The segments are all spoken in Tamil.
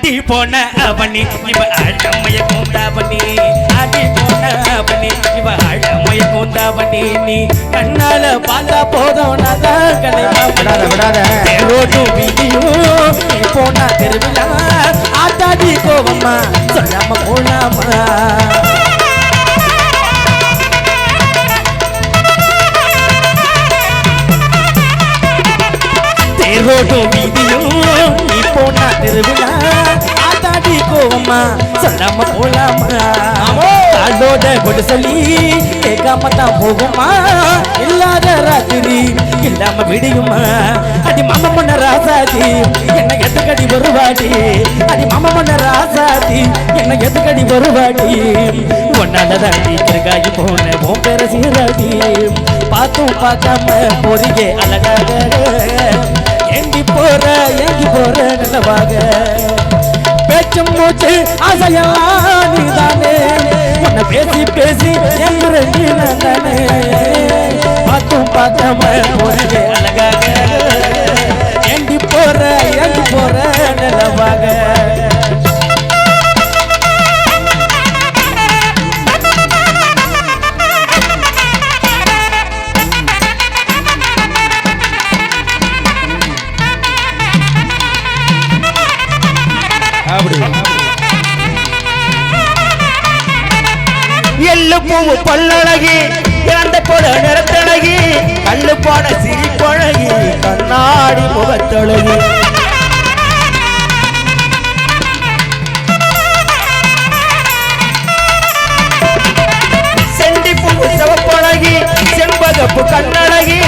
ஆடி போன அவனி இவ அழமைய கூந்தாவணி ஆடி போன அவனி இவ அழமைய கூந்தாவணி நீ. கண்ணால பார்த்தா போதும் விடாத விடாத. ரோட்டும் வீதியும் நீ போனா திருவிழா ஆத்தாடி கோவம்மா சொல்லாம போலாமா? தேரோட்டும் வீதியும் நீ போனா திருவிழா ஆத்தாடி சொல்லாம போலாமா? அதோட கொடு சொல்லி கேட்காம தான் போகுமா? இல்லாத ராத்திரி இல்லாம விடியுமா? அது மாம மன்ன ராசாதி என்ன எதுக்கடி வருவாடி அது மாம மன்ன ராசாதி என்ன எதுக்கடி வருவாடி ஒன்னால தாண்டி கிருகாயி போன உன் பேர சீராடி பார்த்தும் பார்க்காம போறியே அழகாக ஏங்கி போற ஏங்கி போற நல்லவாக பேச்சும் மூச்சு ஆசையெல்லாம் நீதானே. உன்னை பேசி பேசி என்று பார்த்தும் பார்க்காம பூவு பல்லழகி இறந்த போல நிறத்தழகி கண்ணு போன சிரிப்பழகி கண்ணாடி முகத்தழகி. செண்டி பூவு சிவப்பழகி செண்பகப்பு கண்ணழகி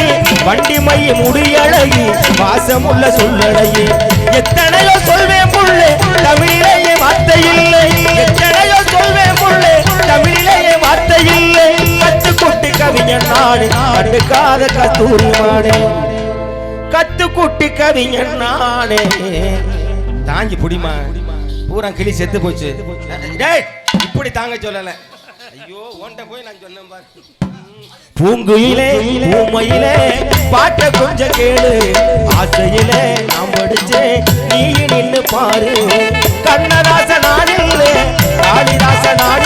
வண்டி மைய முடியழகி வாசமுள்ள சொல்லழகி. எத்தனையோ சொல்வேன் கவிஞன் நாடு கண்டுக்காத கத்தூரி மாடு கத்துக்குட்டி கவிஞன் நானே தாங்கி புடிமா. பூரா கிளி செத்து போச்சு. இப்படி தாங்க சொல்லல. ஐயோ ஓண்ட போய் நான் சொன்னேன் பாரு. பூங்குயிலே பூமையிலே பாட்ட கொஞ்சம் கேளு. ஆசையிலே நாம் படிச்சே நீ நின்னு பாரு. கண்ணதாச நாடில்லே காளிதாச நாடு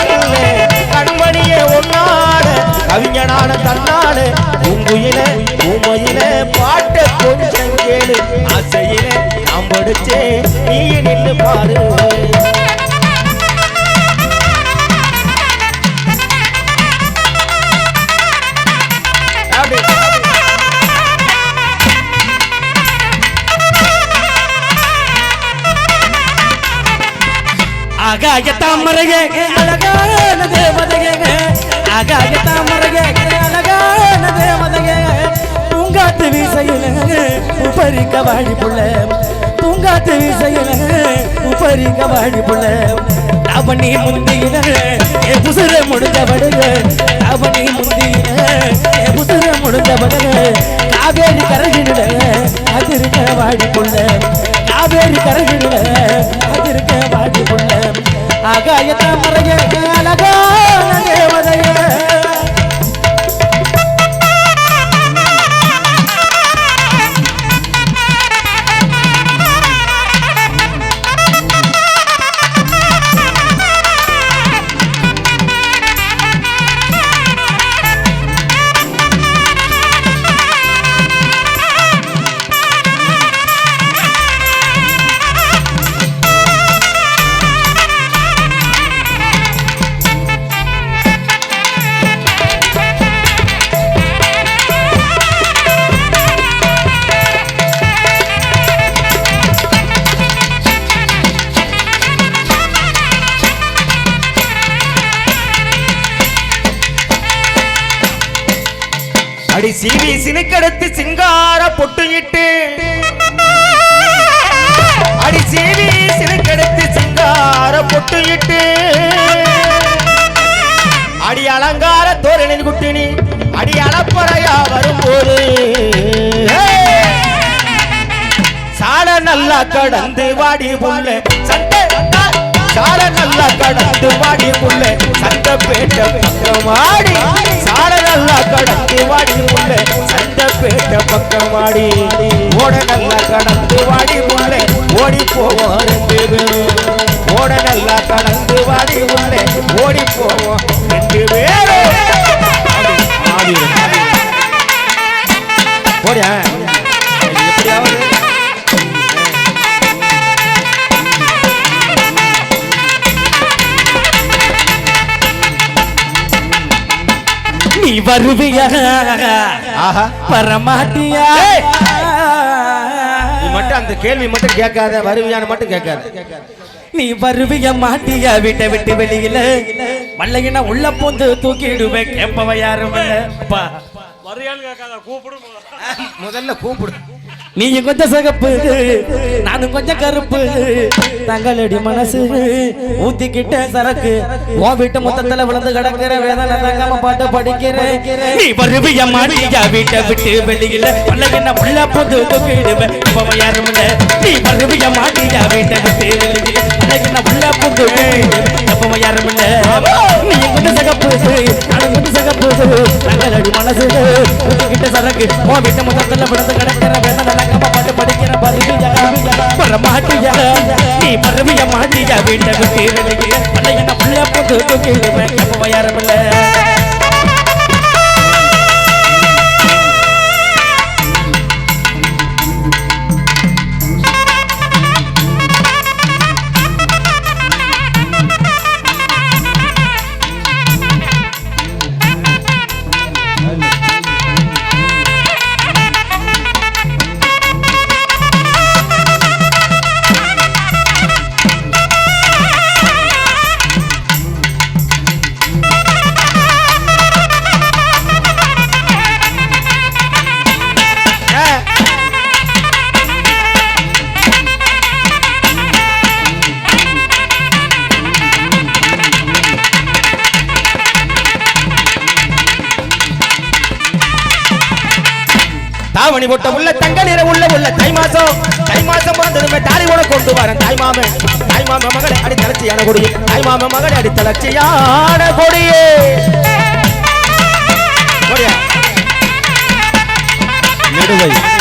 ஆகாய தாமரையே அழகான தேவதையே. ஆகாய தாமரையே அழகான தேவதையே. பூங்காத்து விசையில உபரிக்க வாழி புள்ள பூங்காத்து விசையில உபரிக்க வாழி புள்ள அவனி முந்தியில புசுர முடிந்தவடுக அவனி முந்தியில புசுர முடிந்தவடுக காவேரி கரகிடுல அதிருக்க வாழி புள்ள காவேரி கரகிடுல அதிருக்க வாழி அகாயத்த மறைய அழகா. அடி சீவி சினுக்கெடுத்து சிங்கார பொட்டுங்கிட்டு அடி சீவி சினுக்கெடுத்து சிங்கார பொட்டுங்கிட்டு அடி அலங்கார தோரணின் குட்டினி அடி அளப்பறையா வரும்போது. சால நல்லா கடந்து வாடி புள்ள சண்டை சால நல்லா கடந்து வாடி புள்ள சண்டை பேட்ட மாடி சால நல்லா கடந்து வாடி புள்ள சண்டை பேட்ட பக்கம் பக்கமாடி ஓட நல்லா கடந்து வாடி புள்ள ஓடி போவோம் ரெண்டு பேரும். ஓட நல்லா கடந்து வாடி உள்ளே ஓடி போவோம் ரெண்டு பேரும். ஓடியா நீ வருவியா? ஆஹா. வரமாட்டியா! நீ மட்டும் அந்த கேள்வி மட்டும் கேட்காத வருவியான்னு மட்டும் கேட்காத. நீ வருவிய மாட்டியா? வீட்டை விட்டு வெளியில. வல்லையினா உள்ள பூந்து தூக்கிடுவேன். கேப்பவ யாரும் இல்ல. முதல்ல கூப்பிடு. நீயும் கொஞ்சம் சகப்பு நானும் கொஞ்சம் கருப்பு. தங்களடி மனசு ஊத்திக்கிட்ட சரக்கு. ஓ வீட்டு மொத்தத்துல விழுந்து கிடக்கிற வேதனை தங்காம பாட்டு படிக்கிறேன். நீ வருவிய மாடியா வீட்டை விட்டு வெளியில. வல்லையினா புள்ள புது தூக்கிடுவேன் இப்ப யாரும் இல்ல. நீ வருவிய மாடியா வீட்டை விட்டு வெளியில. வல்லையினா புள்ள புது கேப்பவ யாரும் இல்ல. நீ கொஞ்சம் சகப்பு நானும் கொஞ்சம் சகப்பு. தங்களடி மனசு ஊத்திக்கிட்ட சரக்கு. ஓ வீட்டு மொத்தத்துல விழுந்து மாட்டியா வீட்டை விட்டு வெளியில வல்லையினா உள்ள போட்டு தூக்கி கேப்பவ யாரும் இல்ல தாவணி போட்ட உள்ள தங்க நிற உள்ள உள்ள தை மாசம். தை மாசம் வந்ததுமே தாலி கூட கொண்டு வரேன் தாய் மாமன் தாய் மாம மகளே அடித்தளர்ச்சியான கொடியே. தாய் மாம மகளே அடித்தளர்ச்சியான கொடியே? நெடுவை.